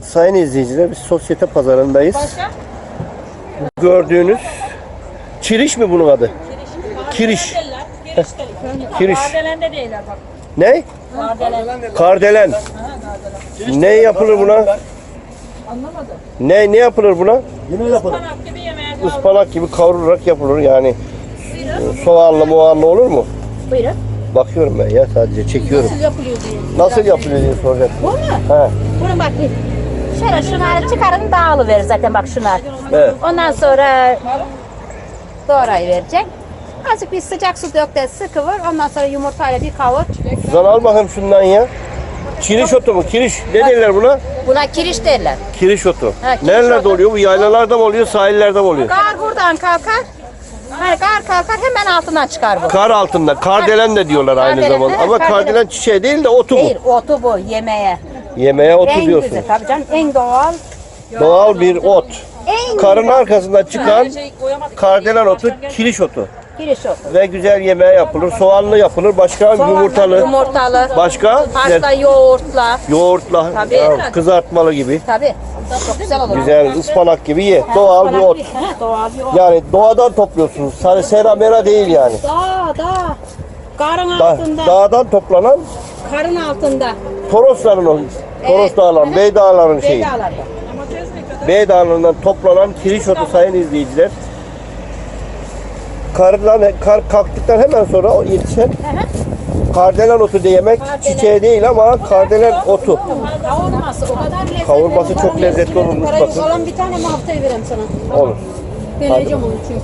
Sayın izleyiciler biz sosyete pazarındayız. Başka? Gördüğünüz Çiriş mi bunun adı? Kiriş. Kiriş. Kiriş. Kardelende değiller bak. Ne? Kardelen. Kardelen. Ne yapılır buna? Anlamadım. Ne ne yapılır buna? Panak gibi yemeğe kaldı. Ispanak gibi kavrularak yapılır yani. Soğanlı muğanlı olur mu? Buyurun. Bakıyorum ben ya sadece çekiyorum. Nasıl yapılıyor diye. Nasıl yapılıyor diye soracaksın. Bu mu? He. Bunun bak bir. Şöyle şunları çıkarın dağılıverir zaten bak şunlar. Evet. Ondan sonra doğrayı verecek. Azıcık bir sıcak su dök de sıkıvır. Ondan sonra yumurtayla bir kavur. Suzan al bakayım şundan ya. Kiriş otu mu? Kiriş. Ne derler buna? Buna kiriş derler. Kiriş otu. Ha, kiriş Nerelerde otu. oluyor? Bu yaylalarda mı oluyor, sahillerde mi oluyor? Kar buradan kalkar. Hani kar kalkar hemen altından çıkar bu. Kar altında. Kardelen de diyorlar aynı Kardelen, zamanda. evet, Ama kardelen. kardelen çiçeği değil de otu bu. Değil otu bu yemeğe. Yemeğe otu en diyorsun. güzel tabii canım en doğal. Doğal bir ot. En Karın arkasından çıkan Şey kardelen otu, kiriş otu. giriş otu. Ve güzel yemeğe yapılır. Soğanlı yapılır. Başka yumurtalı. Yumurtalı. Başka? Pasta yoğurtla. Yoğurtla, Tabii. ya, kızartmalı gibi. Tabii. Çok güzel olur. Güzel ıspanak gibi ye. Doğal bir ot. Ha, Doğal bir ot. Yani doğadan topluyorsunuz. Hani sera mera değil yani. Dağ, dağ. Karın Da- altında. dağdan toplanan Karın altında. Torosların o. Toros Evet. dağların, Bey dağların şeyi. Beydalarda. Bey dağlarından toplanan kiriş otu sayın izleyiciler. Kardan, kar kalktıktan hemen sonra o yetişen kardelen otu diye yemek çiçeği değil ama kardelen otu. Kavurması o kadar lezzetli. Kavurması çok lezzetli bakın. olan bir tane mi haftaya vereyim sana? Olur. Ben yiyeceğim onu çünkü.